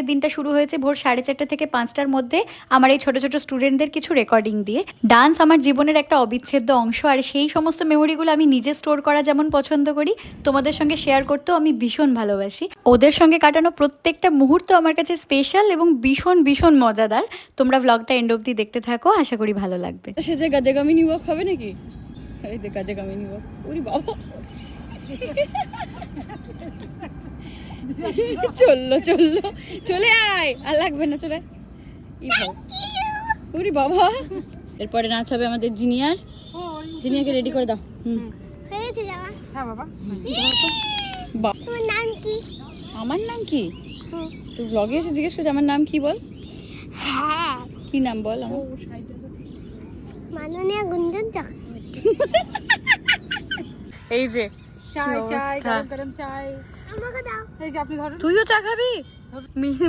আজকের দিনটা শুরু হয়েছে ভোর সাড়ে চারটে থেকে পাঁচটার মধ্যে আমার এই ছোট ছোট স্টুডেন্টদের কিছু রেকর্ডিং দিয়ে। ডান্স আমার জীবনের একটা অবিচ্ছেদ্য অংশ আর সেই সমস্ত মেমোরিগুলো আমি নিজে স্টোর করা যেমন পছন্দ করি, তোমাদের সঙ্গে শেয়ার করতেও আমি ভীষণ ভালোবাসি। ওদের সঙ্গে কাটানো প্রত্যেকটা মুহূর্ত আমার কাছে স্পেশাল এবং ভীষণ ভীষণ মজাদার। তোমরা ব্লগটা এন্ড অবধি দেখতে থাকো, আশা করি ভালো লাগবে। সে যে গাজে হবে নাকি? এই যে গাজে ওরে বাবা। চলল চলল। চলে আয়। আর লাগবে না চলে আয়। ই বাবা। ওরে বাবা। এরপরে নাচ হবে আমাদের জিনিয়ার। জিনিয়াকে রেডি করে দাও। হুম। হ্যাঁ বাবা। তোমার নাম কি? আমার নাম কি? তুই ব্লগে এসে জিজ্ঞেস করছি আমার নাম কি বল? হ্যাঁ। কি নাম বল আমার? মাননীয় গুঞ্জন চক্রবর্তী। এই যে চাই চাই অবস্থা। গরম গরম চাই আমাকে দাও এই যে আপনি ধরুন তুইও চা খাবি